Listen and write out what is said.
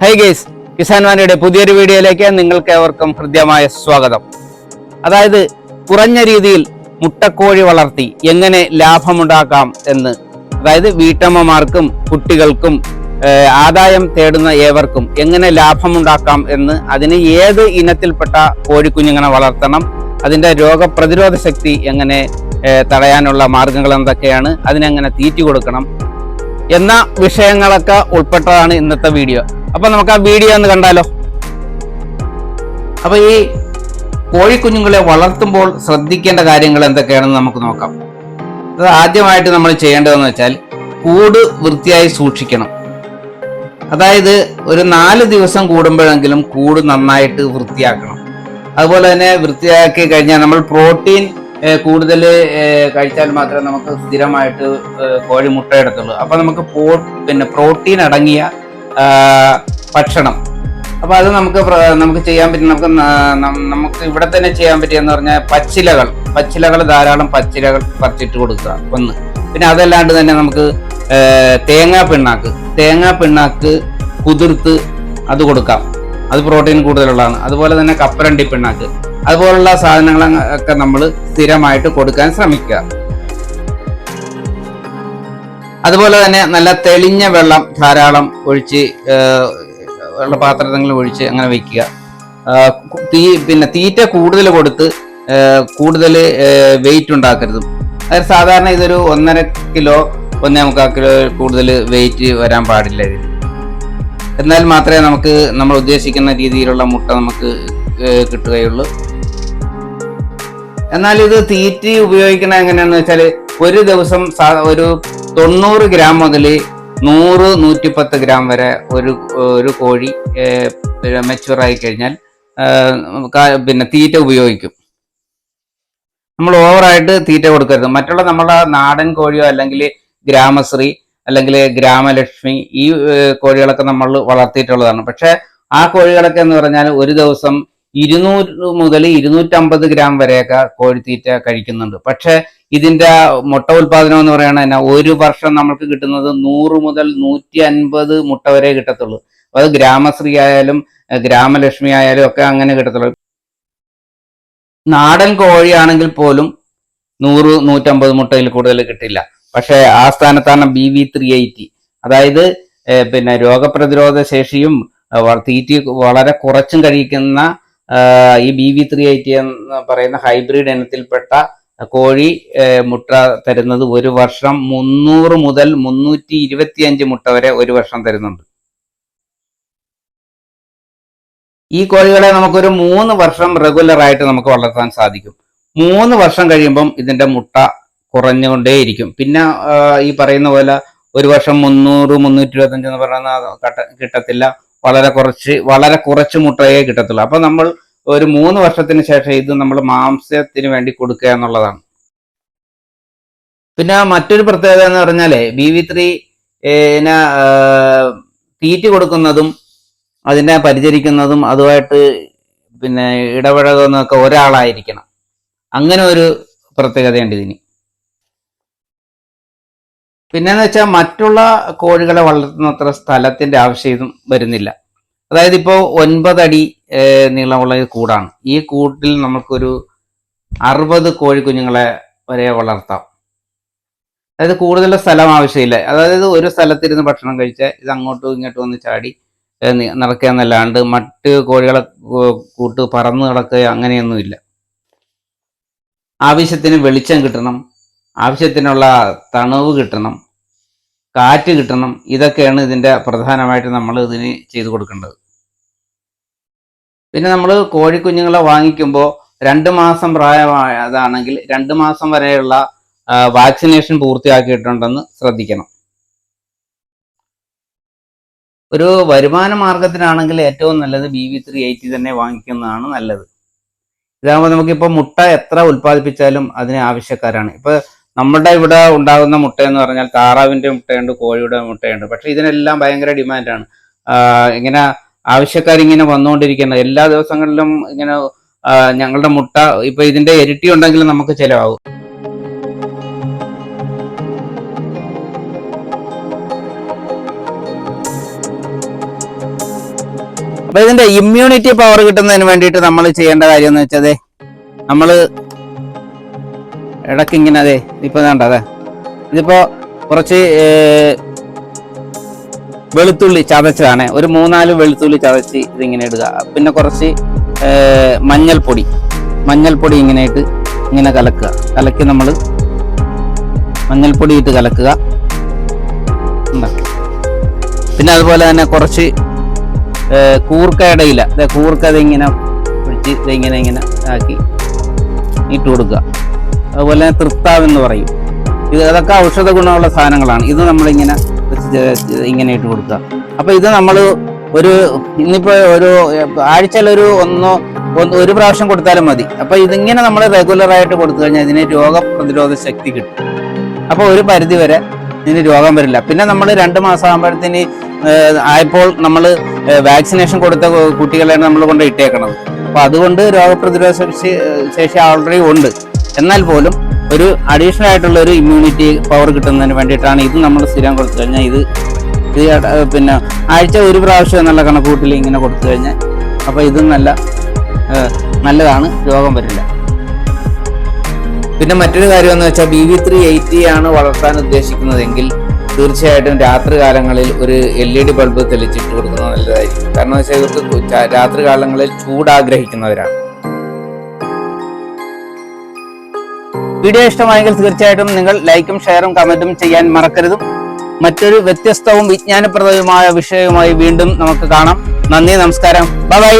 High guys Kisan വാനിയുടെ പുതിയൊരു വീഡിയോയിലേക്ക് നിങ്ങൾക്ക് ഏവർക്കും ഹൃദ്യമായ സ്വാഗതം. അതായത് കുറഞ്ഞ രീതിയിൽ മുട്ടക്കോഴി വളർത്തി എങ്ങനെ ലാഭമുണ്ടാക്കാം എന്ന് അതായത് വീട്ടമ്മമാർക്കും കുട്ടികൾക്കും ആദായം തേടുന്ന ഏവർക്കും എങ്ങനെ ലാഭമുണ്ടാക്കാം എന്ന് അതിന് ഏത് ഇനത്തിൽപ്പെട്ട കോഴിക്കുഞ്ഞുങ്ങളെ വളർത്തണം അതിന്റെ രോഗപ്രതിരോധ ശക്തി എങ്ങനെ തടയാനുള്ള മാർഗങ്ങൾ എന്തൊക്കെയാണ് അതിനെങ്ങനെ തീറ്റി കൊടുക്കണം എന്ന വിഷയങ്ങളൊക്കെ ഉൾപ്പെട്ടതാണ് ഇന്നത്തെ വീഡിയോ. അപ്പൊ നമുക്ക് ആ വീഡിയോ ഒന്ന് കണ്ടാലോ? അപ്പൊ ഈ കോഴിക്കുഞ്ഞുങ്ങളെ വളർത്തുമ്പോൾ ശ്രദ്ധിക്കേണ്ട കാര്യങ്ങൾ എന്തൊക്കെയാണെന്ന് നമുക്ക് നോക്കാം. അത് ആദ്യമായിട്ട് നമ്മൾ ചെയ്യേണ്ടതെന്ന് വെച്ചാൽ കൂട് വൃത്തിയായി സൂക്ഷിക്കണം. അതായത് ഒരു നാല് ദിവസം കൂടുമ്പോഴെങ്കിലും കൂട് നന്നായിട്ട് വൃത്തിയാക്കണം. അതുപോലെ തന്നെ വൃത്തിയാക്കി കഴിഞ്ഞാൽ നമ്മൾ പ്രോട്ടീൻ കൂടുതൽ കഴിച്ചാൽ മാത്രമേ നമുക്ക് സ്ഥിരമായിട്ട് കോഴി മുട്ട എടുത്തുള്ളൂ. അപ്പൊ നമുക്ക് പോ- പിന്നെ പ്രോട്ടീൻ അടങ്ങിയ ഭക്ഷണം. അപ്പൊ അത് നമുക്ക് നമുക്ക് ചെയ്യാൻ പറ്റും നമുക്ക് നമുക്ക് ഇവിടെ തന്നെ ചെയ്യാൻ പറ്റിയെന്ന് പറഞ്ഞാൽ പച്ചിലകൾ. പച്ചിലകൾ ധാരാളം പച്ചിലകൾ പറിച്ചിട്ട് കൊടുക്കുക ഒന്ന്. പിന്നെ അതല്ലാണ്ട് തന്നെ നമുക്ക് തേങ്ങാ പിണ്ണാക്ക്. തേങ്ങാ പിണ്ണാക്ക് കുതിർത്ത് അത് കൊടുക്കാം. അത് പ്രോട്ടീൻ കൂടുതലുള്ളതാണ്. അതുപോലെ തന്നെ കപ്പരണ്ടി പിണ്ണാക്ക്. അതുപോലുള്ള സാധനങ്ങളൊക്കെ നമ്മൾ സ്ഥിരമായിട്ട് കൊടുക്കാൻ ശ്രമിക്കുക. അതുപോലെ തന്നെ നല്ല തെളിഞ്ഞ വെള്ളം ധാരാളം ഒഴിച്ച് ഏഹ്, വെള്ള പാത്രത്തിൽ ഒഴിച്ച് അങ്ങനെ വെക്കുക. തീ പിന്നെ തീറ്റ കൂടുതൽ കൊടുത്ത് കൂടുതൽ വെയിറ്റ് ഉണ്ടാക്കരുത്. അതായത് സാധാരണ ഇതൊരു ഒന്നര കിലോ ഒന്നേ മുക്കാൽ കിലോ കൂടുതൽ വെയിറ്റ് വരാൻ പാടില്ല ഇതിന്. എന്നാൽ മാത്രമേ നമുക്ക് നമ്മൾ ഉദ്ദേശിക്കുന്ന രീതിയിലുള്ള മുട്ട നമുക്ക് കിട്ടുകയുള്ളൂ. എന്നാൽ ഇത് തീറ്റി ഉപയോഗിക്കണ എങ്ങനെയാണെന്ന് വെച്ചാൽ ഒരു ദിവസം ഒരു തൊണ്ണൂറ് ഗ്രാം മുതൽ നൂറ് നൂറ്റിപ്പത്ത് ഗ്രാം വരെ ഒരു ഒരു കോഴി മെച്ചുവറായി കഴിഞ്ഞാൽ പിന്നെ തീറ്റ ഉപയോഗിക്കും. നമ്മൾ ഓവറായിട്ട് തീറ്റ കൊടുക്കരുത്. മറ്റുള്ള നമ്മുടെ നാടൻ കോഴിയോ അല്ലെങ്കിൽ ഗ്രാമശ്രീ അല്ലെങ്കിൽ ഗ്രാമലക്ഷ്മി ഈ കോഴികളൊക്കെ നമ്മൾ വളർത്തിയിട്ടുള്ളതാണ്. പക്ഷെ ആ കോഴികളൊക്കെ എന്ന് പറഞ്ഞാൽ ഒരു ദിവസം ഇരുന്നൂറ് മുതൽ ഇരുന്നൂറ്റമ്പത് ഗ്രാം വരെയൊക്കെ കോഴിത്തീറ്റ കഴിക്കുന്നുണ്ട്. പക്ഷെ ഇതിന്റെ മുട്ട ഉൽപാദനം എന്ന് പറയുന്നത് തന്നെ ഒരു വർഷം നമ്മൾക്ക് കിട്ടുന്നത് നൂറ് മുതൽ നൂറ്റി അൻപത് മുട്ട വരെ കിട്ടത്തുള്ളൂ. അത് ഗ്രാമശ്രീ ആയാലും ഗ്രാമലക്ഷ്മി ആയാലും ഒക്കെ അങ്ങനെ കിട്ടത്തുള്ളൂ. നാടൻ കോഴിയാണെങ്കിൽ പോലും നൂറ് നൂറ്റമ്പത് മുട്ടയിൽ കൂടുതൽ കിട്ടില്ല. പക്ഷെ ആ സ്ഥാനത്താണ് ബി വി ത്രീ എയ്റ്റി. അതായത് പിന്നെ രോഗപ്രതിരോധ ശേഷിയും തീറ്റി വളരെ കുറച്ചും കഴിക്കുന്ന ഈ ബി വി ത്രീ എയ്റ്റി എന്ന് പറയുന്ന ഹൈബ്രിഡ് ഇനത്തിൽപ്പെട്ട കോഴി മുട്ട തരുന്നത് ഒരു വർഷം മുന്നൂറ് മുതൽ മുന്നൂറ്റി ഇരുപത്തിയഞ്ച് മുട്ട വരെ ഒരു വർഷം തരുന്നുണ്ട്. ഈ കോഴികളെ നമുക്കൊരു മൂന്ന് വർഷം റെഗുലർ ആയിട്ട് നമുക്ക് വളർത്താൻ സാധിക്കും. മൂന്ന് വർഷം കഴിയുമ്പം ഇതിന്റെ മുട്ട കുറഞ്ഞുകൊണ്ടേയിരിക്കും. പിന്നെ ഈ പറയുന്ന പോലെ ഒരു വർഷം മുന്നൂറ് മുന്നൂറ്റി ഇരുപത്തഞ്ച് എന്ന് പറയുന്ന കട്ട- കിട്ടത്തില്ല. വളരെ കുറച്ച് വളരെ കുറച്ച് മുട്ടയെ കിട്ടത്തുള്ളൂ. അപ്പൊ നമ്മൾ ഒരു മൂന്ന് വർഷത്തിന് ശേഷം ഇത് നമ്മൾ മാംസത്തിന് വേണ്ടി കൊടുക്കുക എന്നുള്ളതാണ്. പിന്നെ മറ്റൊരു പ്രത്യേകത എന്ന് പറഞ്ഞാലേ ബി വി ത്രീ തീറ്റ കൊടുക്കുന്നതും അതിനെ പരിചരിക്കുന്നതും അതുമായിട്ട് പിന്നെ ഇടപഴകുന്നതൊക്കെ ഒരാളായിരിക്കണം. അങ്ങനെ ഒരു പ്രത്യേകതയുണ്ട് ഇതിന്. പിന്നെന്ന് വെച്ചാൽ മറ്റുള്ള കോഴികളെ വളർത്തുന്നത്ര സ്ഥലത്തിന്റെ ആവശ്യം ഇതും വരുന്നില്ല. അതായത് ഇപ്പോൾ ഒൻപതടി നീളമുള്ള ഒരു കൂടാണ്. ഈ കൂട്ടിൽ നമുക്കൊരു അറുപത് കോഴി കുഞ്ഞുങ്ങളെ വരെ വളർത്താം. അതായത് കൂടുതൽ സ്ഥലം ആവശ്യമില്ല. അതായത് ഒരു സ്ഥലത്തിരുന്ന് ഭക്ഷണം കഴിച്ചാൽ ഇത് അങ്ങോട്ടും ഇങ്ങോട്ടും ഒന്ന് ചാടി നടക്കുക എന്നല്ലാണ്ട് മറ്റ് കോഴികളെ കൂട്ട് പറന്ന് കിടക്കുക അങ്ങനെയൊന്നുമില്ല. ആവശ്യത്തിന് വെളിച്ചം കിട്ടണം. ആവശ്യത്തിനുള്ള തണുവ് കിട്ടണം കാറ്റ് കിട്ടണം ഇതൊക്കെയാണ് ഇതിന്റെ പ്രധാനമായിട്ട് നമ്മൾ ഇതിന് ചെയ്തു കൊടുക്കേണ്ടത്. പിന്നെ നമ്മൾ കോഴിക്കുഞ്ഞുങ്ങളെ വാങ്ങിക്കുമ്പോൾ രണ്ട് മാസം പ്രായമായതാണെങ്കിൽ രണ്ട് മാസം വരെയുള്ള വാക്സിനേഷൻ പൂർത്തിയാക്കിയിട്ടുണ്ടെന്ന് ശ്രദ്ധിക്കണം. ഒരു വരുമാന മാർഗത്തിനാണെങ്കിൽ ഏറ്റവും നല്ലത് ബി വി ത്രീ എയ്റ്റി തന്നെ വാങ്ങിക്കുന്നതാണ് നല്ലത്. ഇതാകുമ്പോൾ നമുക്കിപ്പോൾ മുട്ട എത്ര ഉൽപ്പാദിപ്പിച്ചാലും അതിന് ആവശ്യക്കാരാണ്. ഇപ്പൊ നമ്മുടെ ഇവിടെ ഉണ്ടാകുന്ന മുട്ട എന്ന് പറഞ്ഞാൽ താറാവിന്റെ മുട്ടയുണ്ട് കോഴിയുടെ മുട്ടയുണ്ട്. പക്ഷെ ഇതിനെല്ലാം ഭയങ്കര ഡിമാൻഡാണ്. ഇങ്ങനെ ആവശ്യക്കാരിങ്ങനെ വന്നുകൊണ്ടിരിക്കുന്നത്. എല്ലാ ദിവസങ്ങളിലും ഇങ്ങനെ ഞങ്ങളുടെ മുട്ട ഇപ്പൊ ഇതിന്റെ ഇരട്ടി ഉണ്ടെങ്കിൽ നമുക്ക് ചിലവാകും. അപ്പൊ ഇതിന്റെ ഇമ്മ്യൂണിറ്റി പവർ കിട്ടുന്നതിന് വേണ്ടിയിട്ട് നമ്മൾ ചെയ്യേണ്ട കാര്യം എന്ന് വെച്ചാൽ നമ്മൾ ഇടയ്ക്ക് ഇങ്ങനെ അതെ ഇപ്പൊ വേണ്ട ഇതിപ്പോ കുറച്ച് വെളുത്തുള്ളി ചതച്ചതാണ്. ഒരു മൂന്നാൽ വെളുത്തുള്ളി ചതച്ച് ഇതിങ്ങനെ ഇടുക. പിന്നെ കുറച്ച് മഞ്ഞൾപ്പൊടി. മഞ്ഞൾപ്പൊടി ഇങ്ങനെ ഇട്ട് ഇങ്ങനെ കലക്കുക. കലക്കി നമ്മൾ മഞ്ഞൾപ്പൊടി ഇട്ട് കലക്കുക പിന്നെ അതുപോലെ തന്നെ കുറച്ച് കൂർക്ക കൂർക്കയുടെ ഇല കൂർക്ക ഇതിങ്ങനെ പിടിച്ച് ഇതിങ്ങനെ ഇങ്ങനെ ആക്കി ഇട്ട് കൊടുക്കുക. അതുപോലെ തന്നെ തൃത്താവ് എന്ന് പറയും. ഇത് അതൊക്കെ ഔഷധ ഗുണമുള്ള സാധനങ്ങളാണ്. ഇത് നമ്മളിങ്ങനെ ഇങ്ങനെ ഇട്ട് കൊടുക്കുക. അപ്പൊ ഇത് നമ്മൾ ഒരു ഇന്നിപ്പോ ഒരു ആഴ്ചയിൽ ഒരു ഒന്നോ ഒരു പ്രാവശ്യം കൊടുത്താലും മതി. അപ്പൊ ഇതിങ്ങനെ നമ്മൾ റെഗുലർ ആയിട്ട് കൊടുത്തു കഴിഞ്ഞാൽ ഇതിന് രോഗപ്രതിരോധ ശക്തി കിട്ടും. അപ്പോൾ ഒരു പരിധി വരെ ഇതിന് രോഗം വരില്ല. പിന്നെ നമ്മൾ രണ്ട് മാസം ആകുമ്പോഴത്തേന് ആയപ്പോൾ നമ്മൾ വാക്സിനേഷൻ കൊടുത്ത കുട്ടികളെയാണ് നമ്മൾ കൊണ്ട് ഇട്ടേക്കണത്. അപ്പോൾ അതുകൊണ്ട് രോഗപ്രതിരോധ ശേഷി ശേഷി ഓൾറെഡി ഉണ്ട്. എന്നാൽ പോലും ഒരു അഡീഷണൽ ആയിട്ടുള്ള ഒരു ഇമ്മ്യൂണിറ്റി പവർ കിട്ടുന്നതിന് വേണ്ടിയിട്ടാണ് ഇത് നമ്മൾ സ്ഥിരം കൊടുത്തു കഴിഞ്ഞാൽ ഇത് ഇത് പിന്നെ ആഴ്ച ഒരു പ്രാവശ്യം എന്നുള്ള കണക്കൂട്ടിൽ ഇങ്ങനെ കൊടുത്തു കഴിഞ്ഞാൽ അപ്പോൾ ഇത് നല്ല നല്ലതാണ് രോഗം വരില്ല. പിന്നെ മറ്റൊരു കാര്യം എന്ന് വെച്ചാൽ ബി വി ത്രീ എയ്റ്റി ആണ് വളർത്താൻ ഉദ്ദേശിക്കുന്നതെങ്കിൽ തീർച്ചയായിട്ടും രാത്രി കാലങ്ങളിൽ ഒരു എൽ ഇ ഡി ബൾബ് തെളിച്ചിട്ട് കൊടുക്കുന്നത് നല്ലതായിരിക്കും. കാരണം വെച്ചാൽ ഇവർക്ക് ച- രാത്രി കാലങ്ങളിൽ ചൂടാഗ്രഹിക്കുന്നവരാണ്. വീഡിയോ ഇഷ്ടമായെങ്കിൽ തീർച്ചയായിട്ടും നിങ്ങൾ ലൈക്കും ഷെയറും കമന്റും ചെയ്യാൻ മറക്കരുതും. മറ്റൊരു വ്യത്യസ്തവും വിജ്ഞാനപ്രദവുമായ വിഷയവുമായി വീണ്ടും നമുക്ക് കാണാം. നന്ദി നമസ്കാരം. ബൈ